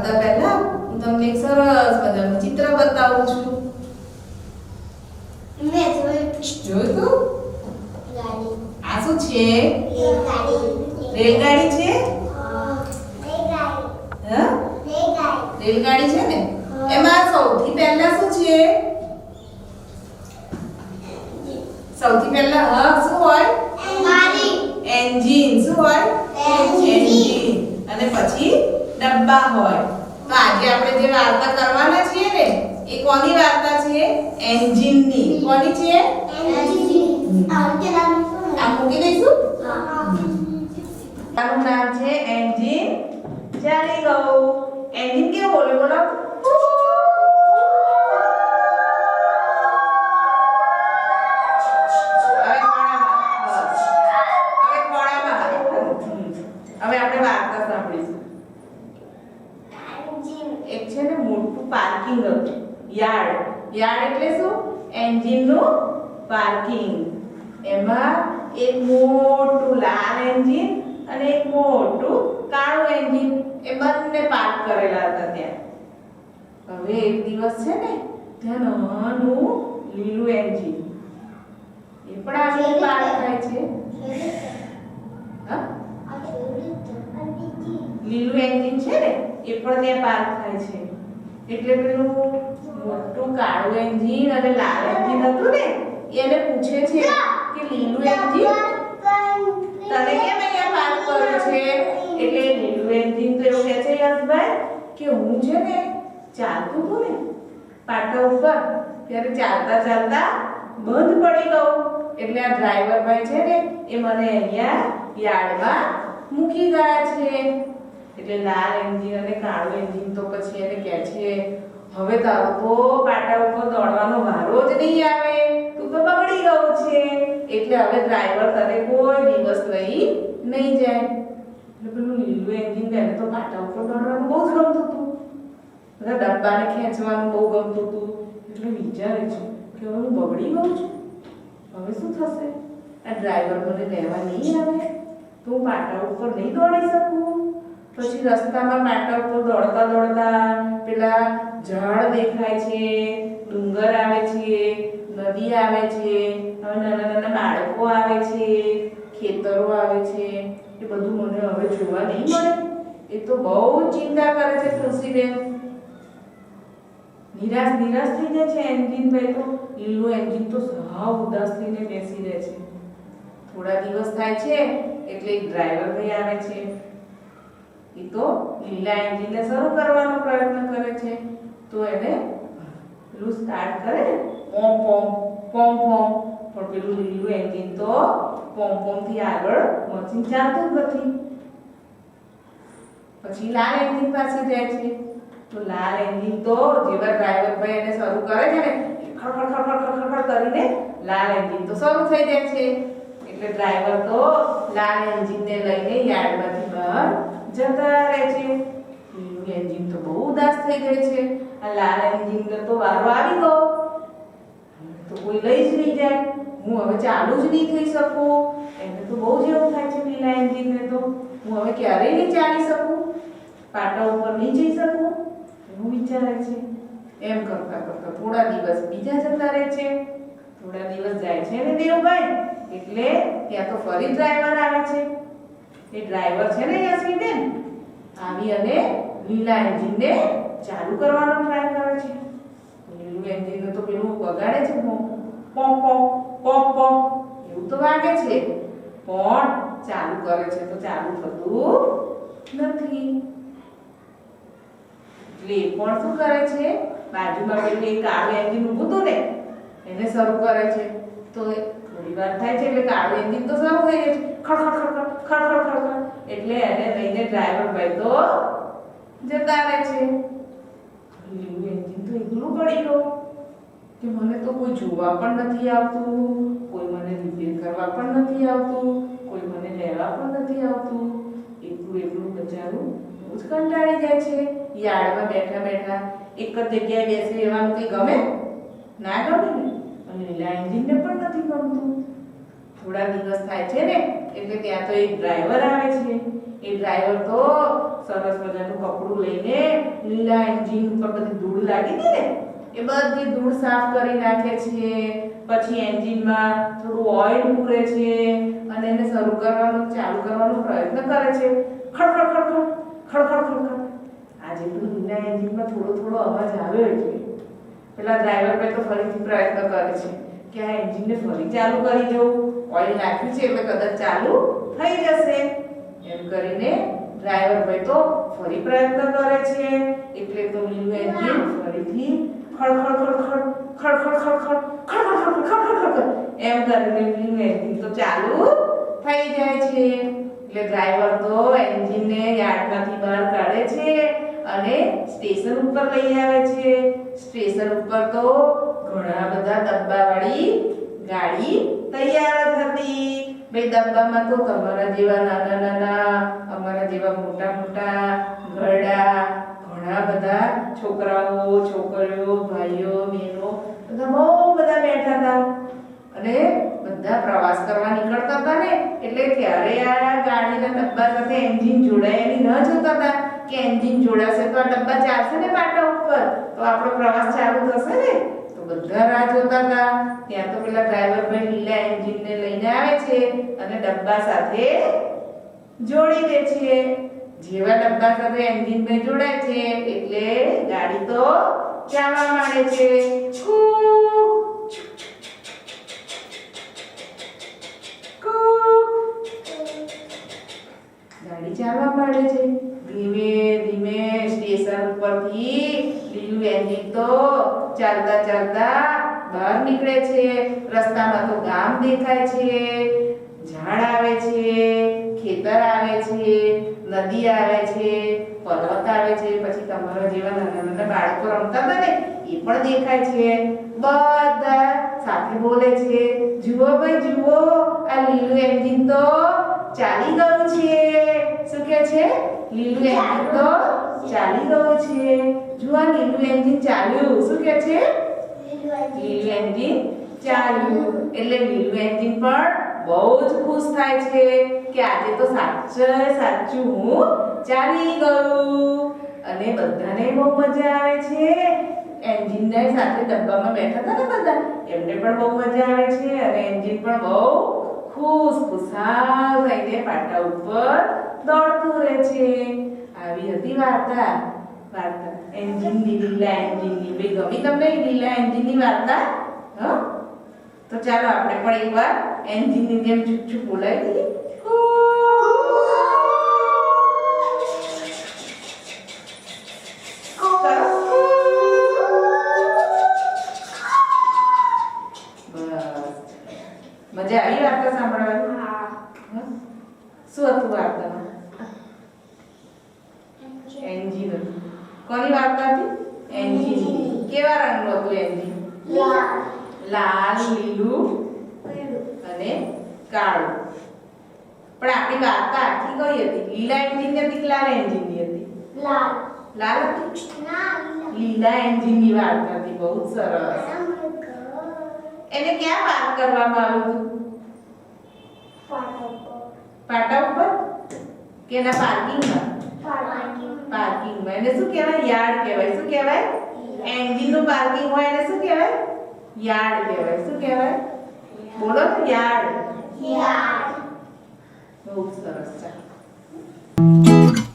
કરતા પહેલા? હું તમને એક સરસ મજાનું ચિત્ર બતાવું છું. મેં જોયું તું આ શું છે? રેલગાડી. છે? રેલગાડી. છે ને? એમાં સૌથી પહેલા શું છે? સૌથી પહેલા હા શું હોય? એન્જિન. શું હોય. એન્જિન. અને પછી? ડબ્બા હોય. તો આજે આપણે જે વાર્તા કરવાના છીએ ને એ કોની વાર્તા છે? એન્જિનની. કોની છે? આ મૂકી દઈશું? તારું નામ છે એન્જિન? ચાલી ગયું. એન્જિન કેવું બોલે બોલો? એન્જિનનું પાર્કિંગ. એમાં એક મોટું લાલ એન્જિન અને એક મોટું કાળું એન્જિન એ બંને પાર્ક કરેલા હતા ત્યાં. હવે એક દિવસ છે ને ત્યાં નાનું લીલું એન્જિન. એ પણ આજે પાર્ક થાય છે. લીલું એન્જિન છે ને એ પણ ત્યાં પાર્ક થાય છે. એટલે પેલું મોટું કાળું એન્જિન અને લાલ એન્જિન હતું ને એને પૂછે છે કે લીલું એન્જિન? તને કેમ અહીંયા પાર્ક કર્યું છે? એટલે લીલું એન્જિન તો એવું કહે છે યશભાઈ કે હું છે ને ચાલતું હતું ને પાટા ઉપર ત્યારે ચાલતા ચાલતા બંધ પડી ગયું. એટલે આ ડ્રાઈવર ભાઈ છે ને એ મને અહીંયા યાર્ડમાં મૂકી ગયા છે. એટલે લાલ એન્જિન અને કાળું એન્જિન તો પછી એને કહે છે, હવે તારો તો પાટા ઉપર દોડવાનો વારો જ નહીં આવે. તું તો બગડી ગયો છે. એટલે હવે ડ્રાઈવર તને કોઈ દિવસ લઈ નહીં જાય. એટલે પેલું લીલું એન્જિન તેને તો પાટા ઉપર દોડવાનું બહુ જ ગમતું હતું. બધા ડબ્બાને ખેંચવાનું બહુ ગમતું હતું. એટલે વિચારે છે કે હવે હું બગડી ગયો છું. હવે શું થશે? આ ડ્રાઈવર મને લેવા નહીં આવે તો હું પાટા ઉપર નહીં દોડી શકું? પછી રસ્તામાં પાટા ઉપર દોડતા દોડતા પેલા ઝાડ દેખાય છે, ડુંગર આવે છે, નદી આવે છે, હવે નાના નાના બાળકો આવે છે, ખેતરો આવે છે, એ બધું મને હવે જોવા નહીં મળે. એ તો બહુ ચિંતા કરે છે તુલસીબેન. નિરાશ નિરાશ થઈ જાય છે એન્જિન ભાઈ તો. લીલું એન્જિન તો સાવ ઉદાસ થઈને બેસી રહે છે. થોડા દિવસ થાય છે, એટલે ડ્રાઈવર ભાઈ આવે છે. એ તો લીલા એન્જિનને શરૂ કરવાનો પ્રયત્ન કરે છે. તો એને પેલું સ્ટાર્ટ કરે. ને પોમ પોમ પોમ પોમ. પણ પેલું લીલું એન્જિન તો પોમ પોમથી આગળ મશીન ચાલતું નથી. પછી લાલ એન્જિન પાસે જાય છે. તો લાલ એન્જિન તો જેવા ડ્રાઈવર ભાઈ એને શરૂ કરે છે ને ખડખડ ખડખડ ખડખડ કરીને લાલ એન્જિન તો શરૂ થઈ જાય છે. એટલે ડ્રાઈવર તો લાલ એન્જિનને લઈને યાર્ડમાંથી બહાર જતા રહે છે. બ્લુ એન્જિન તો બહુ ઉદાસ થઈ ગઈ છે. આ લાલ એન્જિનને તો વારો આવી ગયો. તો કોઈ લઈ જ નહીં જાય. હું હવે ચાલુ જ નહીં થઈ શકું. એને તો બહુ જ એવું થાય છે લીલા એન્જિનને તો. હું હવે ક્યારેય નહીં ચાલી શકું. પાટા ઉપર નહીં જઈ શકું. એવું વિચારે છે. એમ કરતા કરતા થોડા દિવસ બીજા જતા રહે છે. થોડા દિવસ જાય છે ને દેવભાઈ? એટલે ત્યાં તો ફરી ડ્રાઈવર આવે છે. એ ડ્રાઈવર છે ને યશવીબેન આવી અને લીલા એન્જિનને ચાલુ કરવાનો ટ્રાય કરે છે. લીલું એન્જિન તો પેલું વગાડે છે પોપ પોપ પોપ પોપ એવું તો વાગે છે, પણ ચાલુ કરે છે, તો ચાલુ થતું નથી. એટલે એ પણ શું કરે છે, બાજુમાં પેલું એક કાળું એન્જિન ઊભું હતું ને, એને શરૂ કરે છે. તો થોડી વાર થાય છે એટલે કાળું એન્જિન તો શરૂ થઈ જાય છે ખડ ખડ ખડ એટલે એને લઈને ડ્રાઈવર ભાઈ તો જતા રહે છે. લીલું એન્જિન તો એકલું પડી ગયું. કે મને તો કોઈ જોવા પણ નથી આવતું, કોઈ મને રિપેર કરવા પણ નથી આવતું, કોઈ મને લેવા પણ નથી આવતું. એકલું એકલું બચારું બહુ જ કંટાળી જાય છે. યાર્ડમાં બેઠા બેઠા એક જ જગ્યાએ બેસી રહેવાનું કંઈ ગમે? ના ગમે ને? અને લીલા એન્જિનને પણ નથી ગમતું. થોડા દિવસ થાય છે ને, એટલે ત્યાં તો એક ડ્રાઈવર આવે છે. એ ડ્રાઈવર તો સરસ મજાનું કપડું લઈને લીલા એન્જિન ઉપર બધી ધૂળ લાગી હતી ને, એ બધી ધૂળ સાફ કરી નાખે છે. પછી એન્જિનમાં થોડું ઓઇલ પૂરે છે અને એને શરૂ કરવાનો, ચાલુ કરવાનો પ્રયત્ન કરે છે. ખડખડ ખડખડ ખડખડ ખડખડ. આજે જેટલું લીલા એન્જિનમાં થોડો થોડો અવાજ આવ્યો એટલે પેલા ડ્રાઈવર ભાઈ તો ફરીથી પ્રયત્ન કરે છે કે આ એન્જિનને ફરી ચાલુ કરી દઉં. ઓઇલ નાખ્યું છે એટલે કદાચ ચાલુ થઈ જશે. એમ કરીને ડ્રાઈવર ભાઈ તો ફરી પ્રયત્ન કરે છે. એટલે તો લીલું એન્જિન ફરીથી ખડખડ ખડખડ ખડખડ ખડખડ ખડખડ ખડખડ ખડખડ એમ કરીને લીલું એન્જિન તો ચાલુ થઈ જાય છે. એટલે ડ્રાઈવર તો એન્જિનને યાર્ડમાંથી બહાર કાઢે છે અને સ્ટેશન ઉપર લઈ આવે છે. સ્ટેશન ઉપર તો ઘણા બધા ડબ્બાવાળી ગાડી તૈયાર હતી બે ડબ્બામાં તો તમારા જેવા નાના નાના, અમારા જેવા મોટા મોટા, ઘરડા, ઘણા બધા છોકરાઓ, છોકરીઓ, ભાઈઓ, બહેનો, બધા બહુ બધા બેઠા હતા. અને બધા પ્રવાસ કરવા નીકળતા હતા ને, એટલે ત્યારે આ ગાડીના ડબ્બા સાથે એન્જિન જોડાયેલી ન જોતા હતા કે એન્જિન જોડાશે તો આ ડબ્બા ચાલશે ને પાટા ઉપર? તો આપણો પ્રવાસ ચાલુ થશે ને? બધા રાહ જોતા હતા ત્યાં તો પેલા ડ્રાઈવર ભાઈ લીલા એન્જિનને લઈને આવે છે અને ડબ્બા સાથે જોડી દે છે જેવા ડબ્બા સાથે એન્જિન ને જોડાય છે એટલે ગાડી તો ચાલવા માંડે છે ગાડી ચાલવા માંડે છે ધીમે ધીમે સ્ટેશન ઉપરથી લીલું એન્જિન તો ચાલતા ચાલતા બહાર નીકળે છે રસ્તામાં તો ગામ દેખાય છે ઝાડ આવે છે, ખેતર આવે છે, નદી આવે છે, પર્વત આવે છે, પછી તમારા જેવા નાના નાના બાળકો રમતા હતા ને, એ પણ દેખાય છે. બધા સાથે બોલે છે, જુઓ ભાઈ, જુઓ, આ લીલું એન્જિન તો ચાલી ગયું છે. શું કે છે? લીલું એન્જિન તો ચાલી ગયો છે. જો આ લીલું એન્જિન ચાલ્યું. શું કે છે? લીલું એન્જિન ચાલ્યું. એટલે લીલું એન્જિન પણ બહુ જ ખુશ થાય છે કે આજે તો સાચે સાચું હું ચાલી ગયું. અને બધાને બહુ મજા આવે છે. એન્જિનના સાથે ડબ્બામાં બેઠા હતા ને બધા. એમને પણ બહુ મજા આવે છે. અને એન્જિન પણ બહુ ખુશ ખુશાલ થઈને પાટા ઉપર દોડતું રહે છે. આવી હતી વાર્તા. વાર્તા. એન્જિનની લીલા એન્જિનની બે ગમી તમને એ લીલા એન્જિનની વાર્તા હ? તો ચાલો આપણે પણ એકવાર એન્જિનની જેમ ચૂપ ચૂપ બોલાવી દઈએ બસ. મજા આવી વાર્તા સાંભળવાની? હ? શું હતું વાર્તામાં? એન્જિન હતું કોની વાર્તા હતી એન્જિન કેવા રંગનું હતું એન્જિન લાલ. લીલું અને કાળું. પણ આપણી વાર્તા આખી કઈ હતી. લીલા એન્જિન હતી કે લાલ એન્જિનની હતી? લાલ. હતી? લીલા. એન્જિનની વાર્તા હતી બહુ સરસ. એને ક્યાં પાર્ક કરવામાં આવ્યું હતું? પાટા ઉપર કે એના પાર્કિંગમાં પાર્કિંગમાં એને શું કહેવાય? યાર્ડ કહેવાય. શું કહેવાય? એન્જિનનું પાર્કિંગ હોય એને શું કહેવાય? યાર્ડ કહેવાય. શું કહેવાય? બોલો ને યાર્ડ. બહુ સરસ. છે